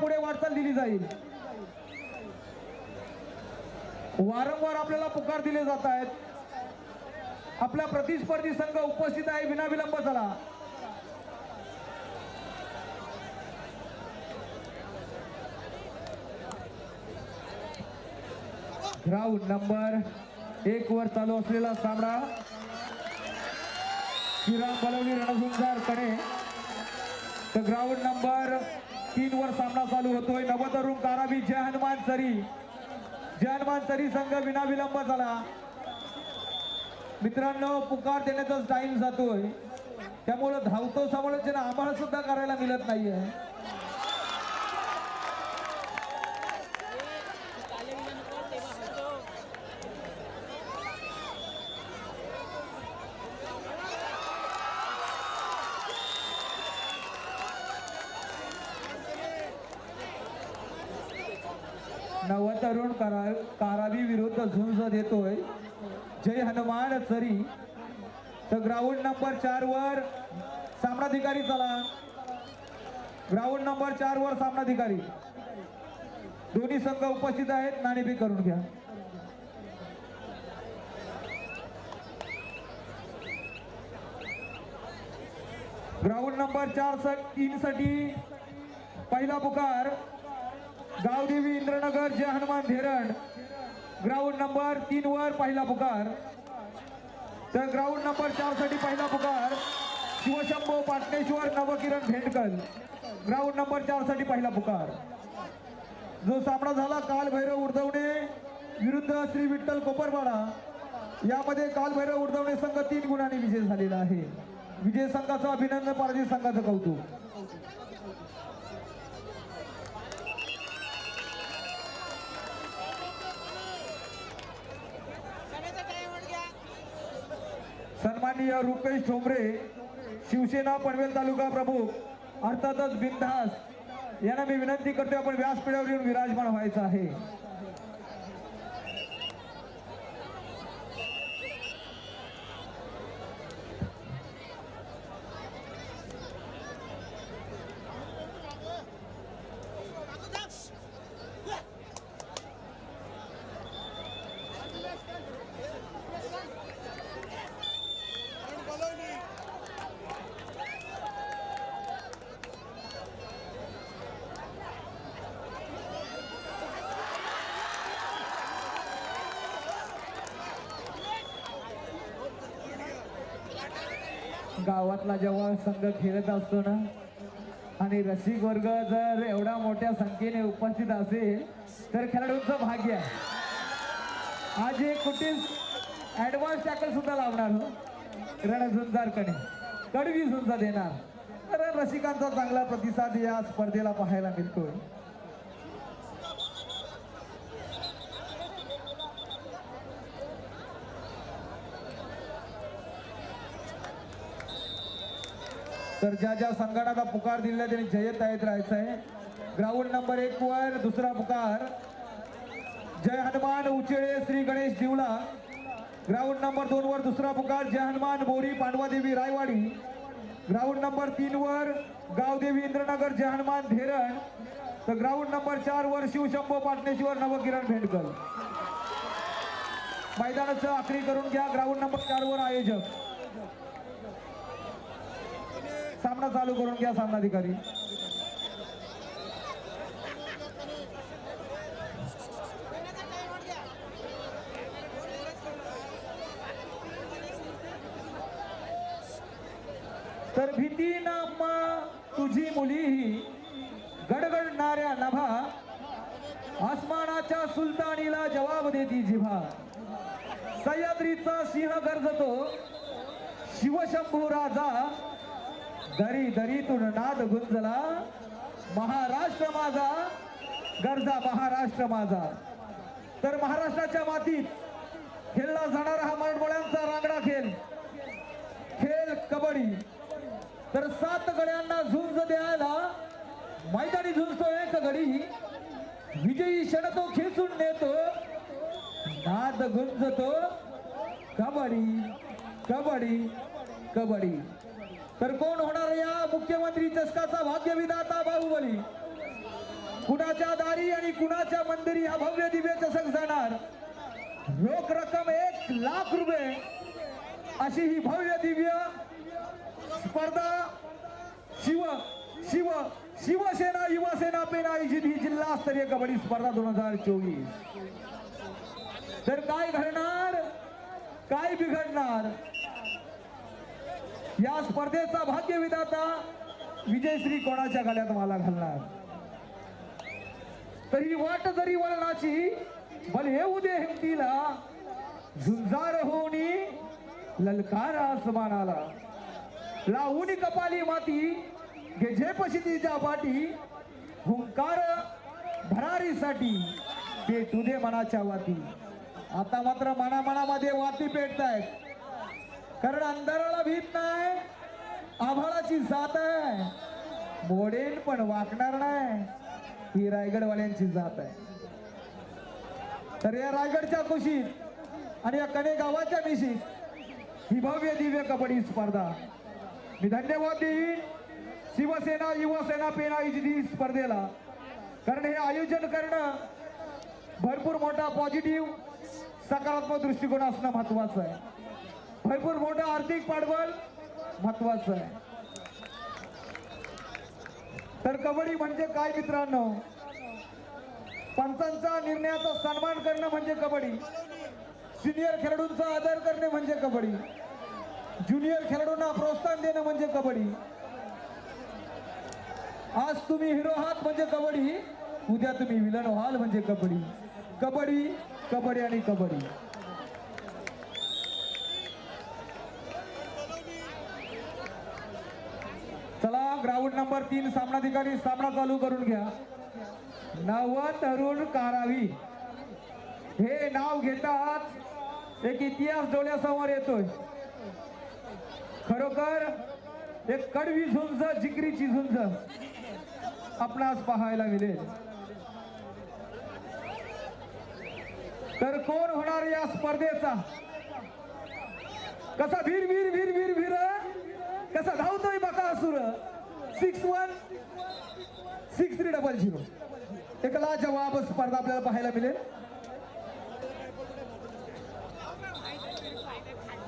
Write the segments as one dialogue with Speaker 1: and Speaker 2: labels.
Speaker 1: पुढे वाटचाल दिली जाईल. वारंवार आपल्याला पुकार दिले जात आहेत. आपला प्रतिस्पर्धी संघ उपस्थित आहे विनाविलंब झाला ग्राउंड नंबर एक वर चालू असलेला सामना. श्रीराम बलवली रणझुंजारकडे. तर ग्राउंड नंबर तीन वर सामना चालू होतोय. नवतरुण कारावी जय हनुमान सरी. जय हनुमान सरी संघ विनाविलंब झाला. मित्रांनो पुकार देण्याचाच टाइम जातोय. त्यामुळं धावतो समालोचन आम्हाला सुद्धा करायला मिळत नाहीये. तरुण करा कारावी विरुद्ध झुंज देतोय. जय हनुमान सरी तर ग्राउंड नंबर चार वर सामनाधिकारी चला. ग्राउंड नंबर चार वर सामनाधिकारी. दोन्ही संघ उपस्थित आहेत नाणेबी करून घ्या. ग्राउंड नंबर चार स तीन साठी पहिला पुकार. गावदेवी इंद्रनगर जय हनुमान धेरण. ग्राउंड नंबर तीन वर पहिला पुकार. तर ग्राउंड नंबर चारसाठी पहिला पुकार. शिवशंभो पाटणेश्वर नवकिरण भेंडकल ग्राउंड नंबर चारसाठी पहिला पुकार. जो सामना झाला काल भैरव विरुद्ध श्री विठ्ठल कोपरवाडा. यामध्ये काल भैरव संघ तीन गुणांनी विजय झालेला आहे. विजय संघाचं अभिनंदन पराजित संघाचं कौतुक. सन्माननीय रुपेश ठोंबरे शिवसेना पनवेल तालुका प्रमुख अर्थातच बिनधास यांना मी विनंती करतो आपण व्यासपीठावर येऊन विराजमान व्हायचं आहे. गावातला जेव्हा संघ खेळत असतो ना आणि रसिक वर्ग जर एवढ्या मोठ्या संख्येने उपस्थित असेल तर खेळाडूंचं भाग्य आहे. आज एक कुठेच ऍडव्हान्स टॅकल सुद्धा लावणार हो. रणझुंजारकडे. कडवी सुद्धा देणार. तर रसिकांचा चांगला प्रतिसाद या स्पर्धेला पाहायला मिळतोय. तर ज्या ज्या संघाला पुकार दिलेला त्यांनी जयत आहेत राहायचं आहे. ग्राउंड नंबर एक वर दुसरा पुकार. जय हनुमान उचेळे श्री गणेश दिवला ग्राउंड नंबर दोन वर दुसरा पुकार. जय हनुमान बोरी पांडवादेवी रायवाडी. ग्राउंड नंबर तीन वर गावदेवी इंद्रनगर जय हनुमान धेरण. तर ग्राउंड नंबर चार वर शिवशंभो पाटणेश्वर नवकिरण भेंडकर. मैदानाचं आखणी करून घ्या. ग्राउंड नंबर चार वर आयोजक. सामना चालू करून घ्या सामनाधिकारी. तर भीती नामा तुझी मुली ही गडगडणाऱ्या नभा आसमानाच्या सुलतानीला जवाब देती जिभा. सह्याद्रीचा सिंह गरजतो शिवशंभू राजा दरी दरीतून नाद गुंजला. महाराष्ट्र माझा गरजा महाराष्ट्र माझा. तर महाराष्ट्राच्या मातीत खेळला जाणारा हा मराठमोळ्यांचा रांगडा खेळ. खेळ कबड्डी. तर सात गड्यांना झुंज द्यायला मैदानी झुंजतो एक गडी. विजयी क्षण तो खेचून नेतो. नाद गुंजतो. कबड्डी कबड्डी कबड्डी. तर कोण होणार या मुख्यमंत्री चषकाचा भाग्यविधाता बाहुबली? कुणाच्या दारी आणि कुणाच्या मंदिरी हा भव्य दिव्य चषक जाणार? रोख रक्कम एक लाख रुपये. अशी ही भव्य दिव्य स्पर्धा शिव शिव शिवसेना युवासेना पेन आयोजित ही जिल्हास्तरीय कबड्डी स्पर्धा दोन हजार चोवीस. तर काय घडणार? काय बिघडणार? या स्पर्धेचा भाग्य विधाता विजयश्री कोणाच्या गळ्यात मला घालणार? तरी वाट जरी वळणाची बल हे उदे हिमतीला झुंजार होणी ललकार आसमानाला. लावून कपाली माती गेझेपशी तिच्या पाठी हुंकार भरारीसाठी पेटू दे मनाच्या वाती. आता मात्र मना मनामध्ये वाती पेटतायत. कारण अंधाराला भीत नाही. आभाळाची जात आहे. मोडेन पण वाकणार नाही. ही रायगडवाल्यांची जात आहे. तर या रायगडच्या कुशीत आणि या कणे गावाच्या मिशीत ही भव्य दिव्य कबड्डी स्पर्धा. मी धन्यवाद देईन शिवसेना युवासेना पेन ही स्पर्धेला. कारण हे आयोजन करणं भरपूर मोठा पॉझिटिव्ह सकारात्मक दृष्टिकोन असणं महत्वाचं आहे. भरपूर मोठं आर्थिक पाठबळ महत्वाचं आहे. तर कबड्डी म्हणजे काय मित्रांनो? पंचांचा निर्णयाचा सन्मान करणं म्हणजे कबड्डी. सिनियर खेळाडूंचा आदर करणे म्हणजे कबड्डी. ज्युनियर खेळाडूंना प्रोत्साहन देणं म्हणजे कबड्डी. आज तुम्ही हिरो आहात म्हणजे कबड्डी. उद्या तुम्ही विलन व्हाल म्हणजे कबड्डी. कबड्डी कबड्डी आणि कबड्डी चला ग्राउंड नंबर तीन सामनाधिकारी सामना चालू करून घ्या. नव तरुण कारावी. हे नाव घेतात. एक इतिहास डोळ्यासमोर येतोय. खरोखर एक कडवी झुंज जिकरीची झुंज आपणास पाहायला मिळेल. तर कोण होणार या स्पर्धेचा? कसा भीर भीर भीर भीर भीर कसा धावतोय Bakasur six one six three double zero एक जवाब स्पर्धा आपल्याला पाहायला मिळेल.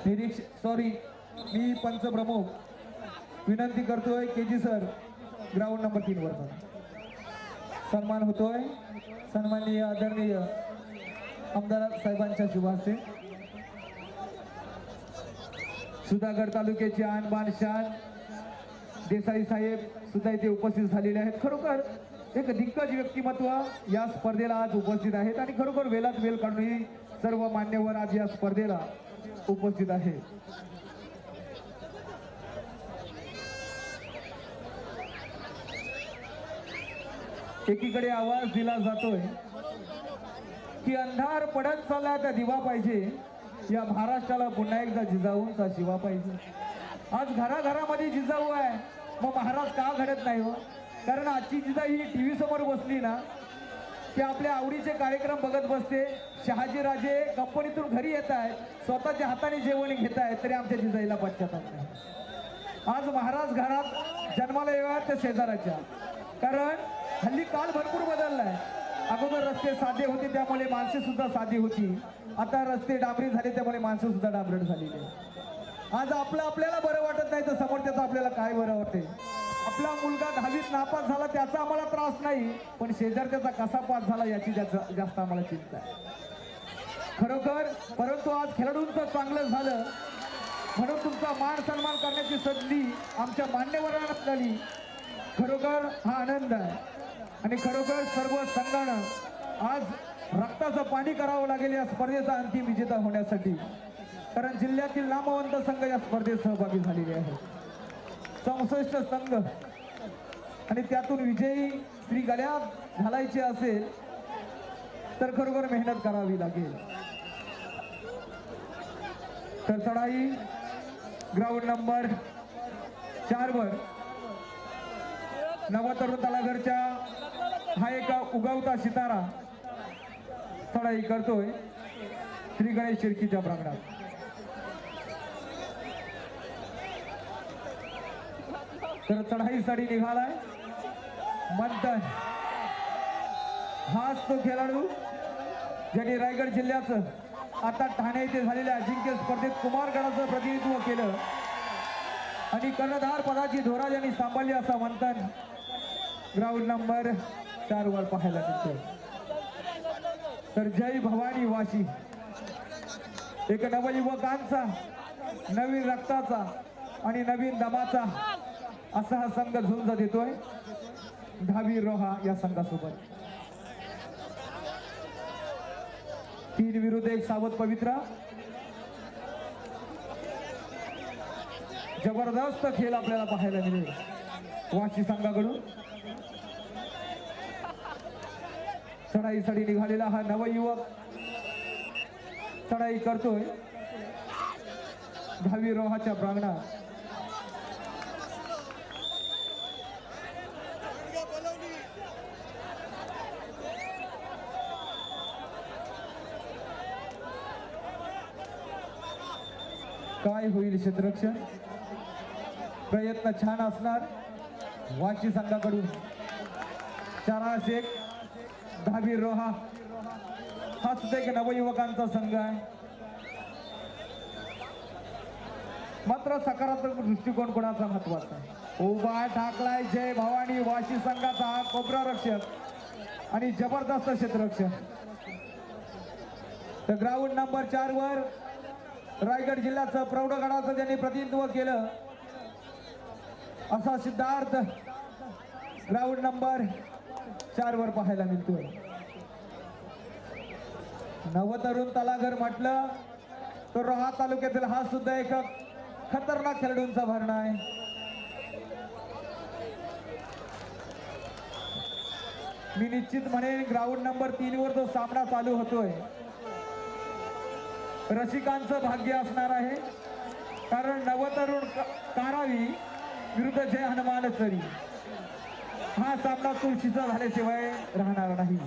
Speaker 1: निरीक्षक सॉरी मी पंचप्रमुख. विनंती करतोय K G sir ground number तीन वर सन्मान होतोय. सन्माननीय आदरणीय आमदार साहेबांच्या शुभासे सुधागड तालुक्याची आणबाण शान. देसाई साहेब सुद्धा इथे उपस्थित झालेले आहेत. खरोखर एक दिग्गज व्यक्तिमत्व या स्पर्धेला आज उपस्थित आहेत आणि खरोखर वेलात वेल काढून ही सर्व मान्यवर आज या स्पर्धेला उपस्थित आहे एकीकडे आवाज दिला जातोय की अंधार पडत चालला त्या दिवा पाहिजे. या महाराष्ट्राला पुन्हा एकदा जिजाऊंचा शिवा पाहिजे. आज घराघरामध्ये जिजाऊ आहे. मग महाराज का घडत नाही हो? कारण आजची जिजा ही टी समोर बसली ना ते आपल्या आवडीचे कार्यक्रम बघत बसते. शहाजीराजे कंपनीतून घरी येत आहेत स्वतःच्या हाताने जेवण घेत आहेत तरी आमच्या जिजाईला पश्चाताप नाही. आज महाराज घरात जन्माला येणार त्या शेजाराच्या कारण हल्ली काल भरपूर बदललाय. अगोदर रस्ते साधे होते त्यामुळे माणसे सुद्धा साधी होती. आता रस्ते डांबरी झाले त्यामुळे माणसं सुद्धा डांबरट झालेली आहे. आज आपलं आपल्याला बरं वाटत नाही तर समोर त्याचं आपल्याला काय बरं वाटते आपला मुलगा दहावीत नापास झाला त्याचा आम्हाला त्रास नाही पण शेजारच्याचा कसा पास झाला याची जास्त जास्त आम्हाला चिंता आहे. खरोखर परंतु आज खेळाडूंचं चांगलं झालं. म्हणून तुमचा मान सन्मान करण्याची संधी आमच्या मान्यवरांना झाली खरोखर हा आनंद आहे. आणि खरोखर सर्व संघानं आज रक्ताचं पाणी करावं लागेल या स्पर्धेचा अंतिम विजेता होण्यासाठी. कारण जिल्ह्यातील नामवंत संघ या स्पर्धेत सहभागी झालेले आहेत. चौसष्ट संघ. आणि त्यातून विजयी श्री गळ्यात घालायचे असेल तर खरोखर मेहनत करावी लागेल. तर चढाई ग्राउंड नंबर चार वर. नवतरुण तलाघरच्या हा एका उगवता सितारा चढाई करतोय श्री गणेश शिर्कीच्या प्रांगणात. तर चढाईसाठी निघालाय. मंथन. हाच तो खेळाडू ज्यांनी रायगड जिल्ह्याचं आता ठाणे येथे झालेल्या अजिंक्य स्पर्धेत कुमारगडाचं प्रतिनिधित्व केलं. आणि कर्णधार पदाची धोरा ज्यांनी सांभाळली असा मंथन. ग्राउंड नंबर चार वर पाहायला मिळतो तर जय भवानी वाशी. एक नवयुवकांचा नवीन रक्ताचा आणि नवीन दमाचा असा हा संघ झुंज देतोय. दहावी रोहा या संघासोबत. तीन विरुद्ध एक सावध पवित्रा. जबरदस्त खेळ आपल्याला पाहायला मिळेल. वाशी संघाकडून. चढाईसाठी निघालेला हा नवयुवक चढाई करतोय. दहावी रोहाच्या प्रांगणात. काय होईल क्षेत्ररक्षण प्रयत्न छान असणार. वाशी संघाकडून. चारास एक. दहावी रोहा. हा सुद्धा एक नवयुवकांचा संघ आहे. मात्र सकारात्मक दृष्टिकोन कोणाचा महत्त्वाचा आहे? उभा ठाकलाय जय भवानी वाशी संघाचा हा कोपरा रक्षक आणि जबरदस्त क्षेत्ररक्षक. तर ग्राउंड नंबर चार वर रायगड जिल्ह्याचं प्रौढगडाचं ज्यांनी प्रतिनिधित्व केलं असा सिद्धार्थ ग्राउंड नंबर चार वर पाहायला मिळतोय नवतरुण तलाघर म्हटलं तर रोहा तालुक्यातील हा सुद्धा एक खतरनाक खेळाडूंचा भरणा आहे. मी निश्चित म्हणेन ग्राउंड नंबर तीन वर जो सामना चालू होतोय रसिकांचं भाग्य असणार आहे. कारण नवतरुण कारावी विरुद्ध जय हनुमान चरी हा सामना तुळशीचा झाल्याशिवाय राहणार नाही.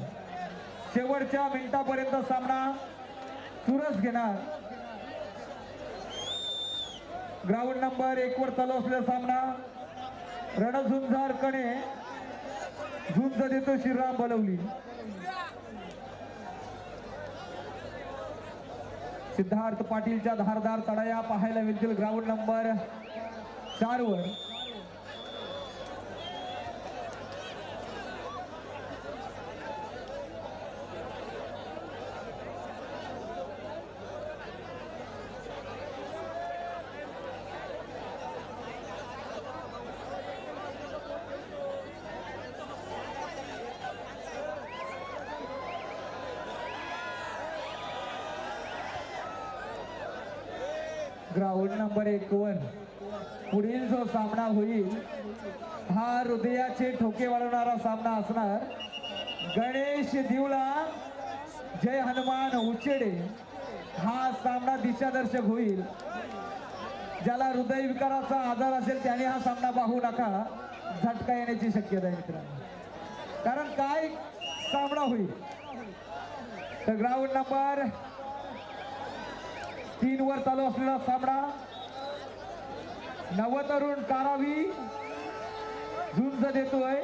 Speaker 1: शेवटच्या मिनिटापर्यंत सामना चुरस घेणार. ग्राउंड नंबर एक वर चालू असलेला सामना. रणझुंजारकडे झुंज देतो श्रीराम बलवली. सिद्धार्थ पाटीलच्या धारदार तडाया पाहायला मिळतील. ग्राउंड नंबर चारवर. ग्राउंड नंबर एकवन पुढील जो सामना होईल हा हृदयाचे ठोके वाढवणारा सामना असणार. गणेश दिवळा जय हनुमान उचेडे. हा सामना दिशादर्शक होईल. ज्याला हृदयविकाराचा आजार असेल त्याने हा सामना पाहू नका. झटका येण्याची शक्यता आहे मित्रांनो. कारण काय सामना होईल? तर ग्राउंड नंबर तीन वर चालू असलेला सामना. नवतरुण कारावी झुंज देतोय.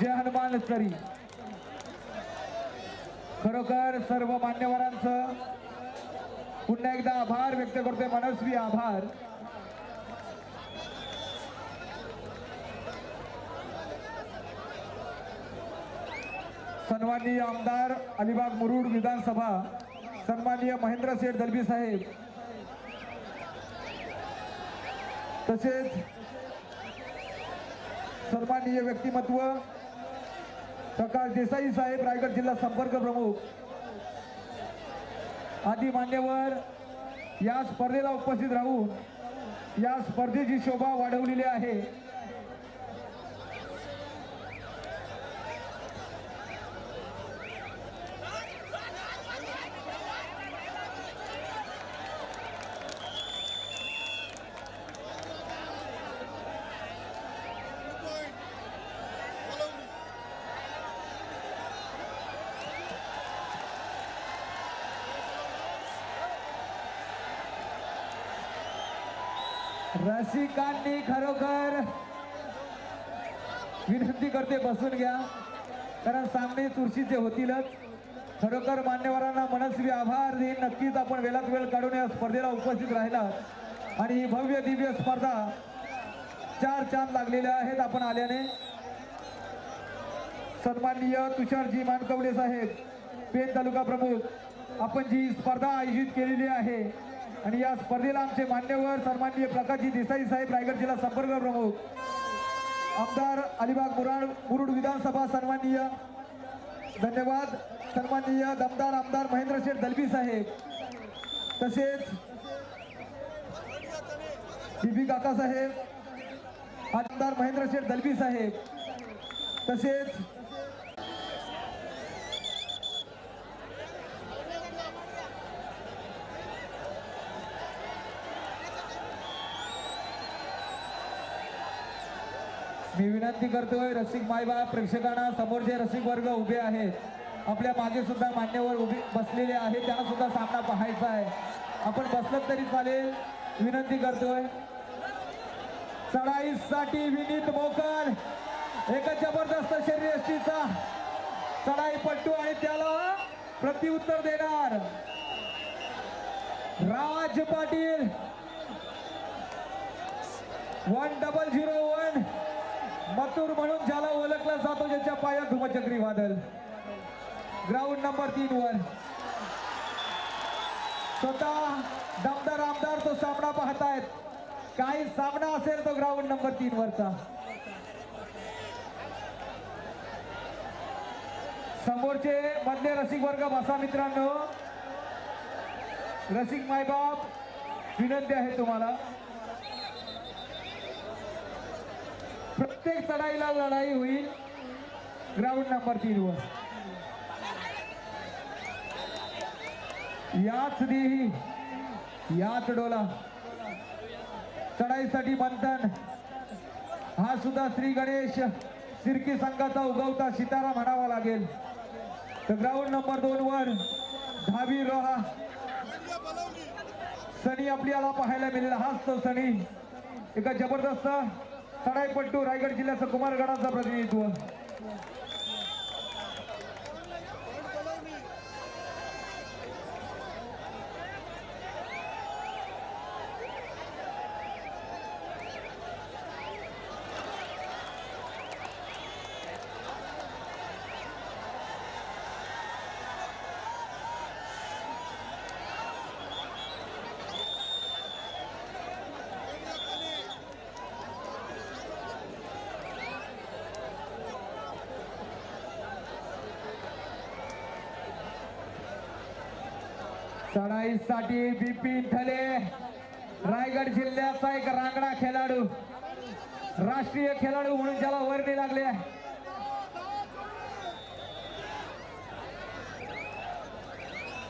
Speaker 1: जय हनुमान तरी खरोखर सर्व मान्यवरांचं पुन्हा एकदा आभार व्यक्त करतोय. मनस्वी आभार. सन्माननीय आमदार अलिबाग मुरुड विधानसभा सन्माननीय महेंद्र शेठ दलबी साहेब. तसेच सन्माननीय व्यक्तिमत्व प्रकाश देसाई साहेब रायगड जिल्हा संपर्क प्रमुख. आदी मान्यवर या स्पर्धेला उपस्थित राहून या स्पर्धेची शोभा वाढवलेली आहे. रसिकांनी खरोखर विनंती करते बसून घ्या. कारण सामने चुरशीचे होतीलच. खरोखर मान्यवरांना मनस्वी आभार देईन. नक्कीच आपण वेळात वेळ काढून या स्पर्धेला उपस्थित राहिला आणि ही भव्य दिव्य स्पर्धा चार चांद लागलेल्या आहेत आपण आल्याने. सन्माननीय तुषारजी मानकवडे साहेब पेन तालुका प्रमुख आपण जी स्पर्धा आयोजित केलेली आहे आणि या स्पर्धेला आमचे मान्यवर सन्माननीय प्रकाशजी देसाई साहेब रायगड जिल्हा संपर्क प्रमुख. आमदार अलिबाग मुराड मुरुड विधानसभा सन्माननीय. धन्यवाद. सन्माननीय दमदार आमदार महेंद्र शेठ दलबी साहेब. तसेच बीबी काका साहेब आमदार महेंद्र शेठ दलबी साहेब. तसेच मी विनंती करतोय रसिक मायबाप प्रेक्षकांना समोरचे रसिक वर्ग उभे आहेत आपल्या मागे सुद्धा मान्यवर उभे बसलेले आहेत त्यांना सुद्धा सामना पाहायचा आहे. आपण बसलं तरी चालेल. विनंती करतोय. चढाईसाठी विनीत मोकल. एका जबरदस्त शरीरयष्टीचा चढाई पट्टू आणि त्याला. प्रत्युत्तर देणार. Raj Patil. One double zero one. Mathur म्हणून ज्याला ओळखला जातो ज्याच्या पायात धुमचक्री वादल. ग्राउंड नंबर तीन वर. स्वतः दमदार आमदार तो सामना पाहतायत. काही सामना असेल तो ग्राउंड नंबर तीन वरचा. समोरचे मधले रसिक वर्ग बसा मित्रांनो. रसिक मायबाप विनंती आहे तुम्हाला. प्रत्येक चढाईला लढाई होईल. ग्राउंड नंबर तीन वर. याच देही याच डोला. चढाईसाठी मंथन हा सुद्धा श्री गणेश सिरकी संघाचा उगवता सितारा म्हणावा लागेल. तर ग्राउंड नंबर दोन वर धावी रोहा सनी आपल्याला पाहायला मिळेल. हाच तो सनी. एका जबरदस्त चढाईपट्टू रायगड जिल्ह्याचं कुमारगडाचं प्रतिनिधित्व. चढाईसाठी बिपिन ठले. रायगड जिल्ह्याचा एक रांगडा खेळाडू राष्ट्रीय खेळाडू म्हणून ज्याला वर्णी लागले.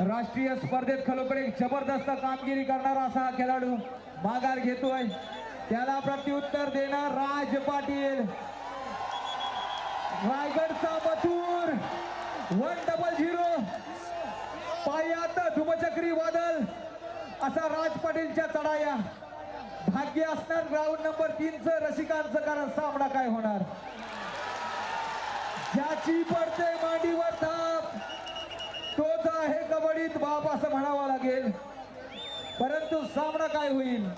Speaker 1: राष्ट्रीय स्पर्धेत खलोपडे जबरदस्त कामगिरी करणारा असा हा खेळाडू माघार घेतोय. त्याला प्रत्युत्तर देणार राज पाटील. रायगडचा मथुर वन डबल झिरो पायात चक्रीवादळ असा राज पाटीलच्या चढाया. भाग्य असणार ग्राउंड नंबर तीनच. रसिकांचं कारण सामना काय होणार? ज्याची पडते मांडीवर थाप तोच आहे कबड्डीत बाप असं म्हणावं लागेल. परंतु सामना काय होईल?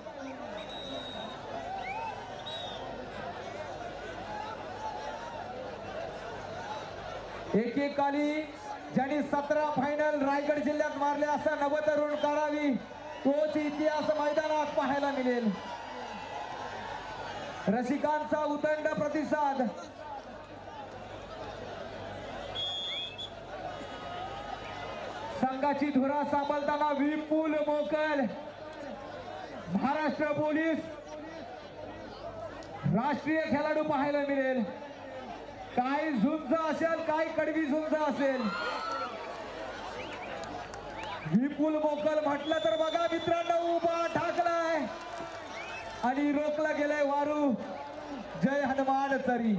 Speaker 1: एकेकाली ज्यांनी सतरा फायनल रायगड जिल्ह्यात मारले असा नवतरुण काढावी तोच इतिहास मैदानात पाहायला मिळेल. रसिकांचा उदंड प्रतिसाद. संघाची धुरा सांभाळताना विपुल मोकल. महाराष्ट्र पोलीस राष्ट्रीय खेळाडू पाहायला मिळेल. काय झुंज असेल काय कडवी झुंज असेल. कुल मोकल म्हटलं तर बघा मित्रांनो उभा ठाकलाय आणि रोखला गेलाय वारू. जय हनुमान तरी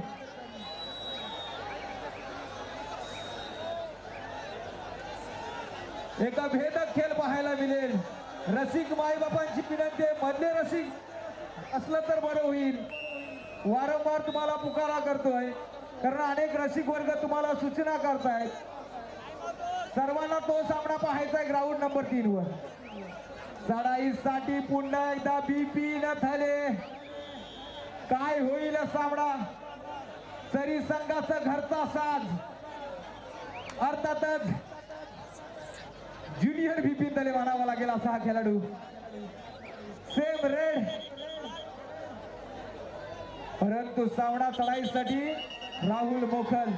Speaker 1: एका भेदक खेळ पाहायला मिळेल. रसिक माईबापांची विनंती आहे मधले रसिक. असलं तर बरं होईल. वारंवार तुम्हाला पुकारा करतोय. कारण अनेक रसिक वर्ग तुम्हाला सूचना करतायत. सर्वांना तो सामना पाहायचा आहे ग्राउंड नंबर तीन वर. चढाईसाठी पुन्हा एकदा बीपी न थाले काय होईल सामना? तरी संघाचा घरचा साज. अर्थातच ज्युनियर बीपी तले म्हणावा लागेल असा हा खेळाडू. सेम रेड परंतु सामना चढाईसाठी राहुल मोखल.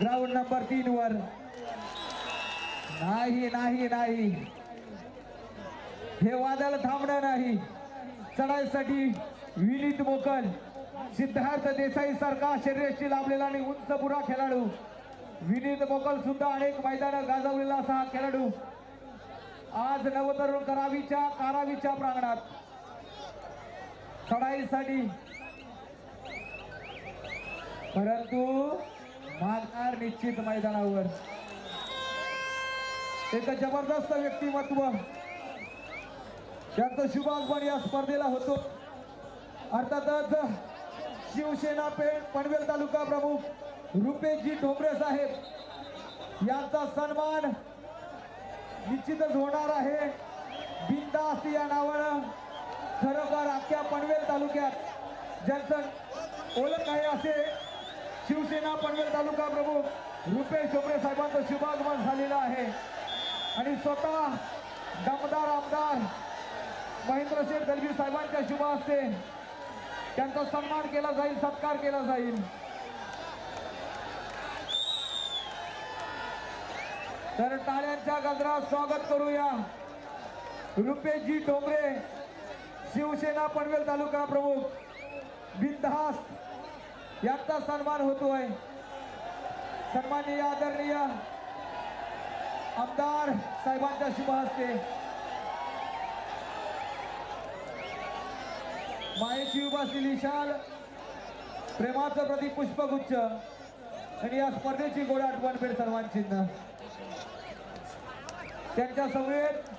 Speaker 1: ग्राउंड नंबर तीन वर. नाही नाही नाही. हे वादळ थांबणं नाही. चढाईसाठी विनीत मोकल. सिद्धार्थ देसाई सारखा शरीराशी लाभलेला आणि उंच पुरा खेळाडू. विनीत मोकल सुद्धा अनेक मैदान गाजवलेला असा हा खेळाडू. आज नवतरुण करावीच्या कारावीच्या प्रांगणात. चढाईसाठी. परंतु मागणार निश्चित मैदानावर. एक जबरदस्त व्यक्तिमत्व. त्यांचं शुभ आगमन या स्पर्धेला होतो. अर्थातच शिवसेना पेठ पनवेल तालुका प्रमुख रुपेशजी ठोंबरे साहेब यांचा सन्मान निश्चितच होणार आहे. बिंदास या नावानं खरोखर अख्ख्या पनवेल तालुक्यात ज्यांचं ओळख आहे असे शिवसेना पनवेल तालुका प्रमुख रुपेश चोपडे साहेबांचं शुभागमन झालेलं आहे. आणि स्वतः दमदार आमदार महेंद्र शेठ दलवी साहेबांच्या शुभ असते त्यांचा सन्मान केला जाईल सत्कार केला जाईल. तर टाळ्यांच्या गजरात स्वागत करूया. रुपेशजी डोंगरे शिवसेना पनवेल तालुका प्रमुख बिनधास्त यांचा सन्मान होतोय. सन्माननीय आदरणीय आमदार साहेबांच्या शुभ हस्ते. मायेची उभा शाल प्रेमाचं प्रतीक पुष्पगुच्छ आणि या स्पर्धेची गोड आठवण भेट सर्वांची. त्यांच्या समवेत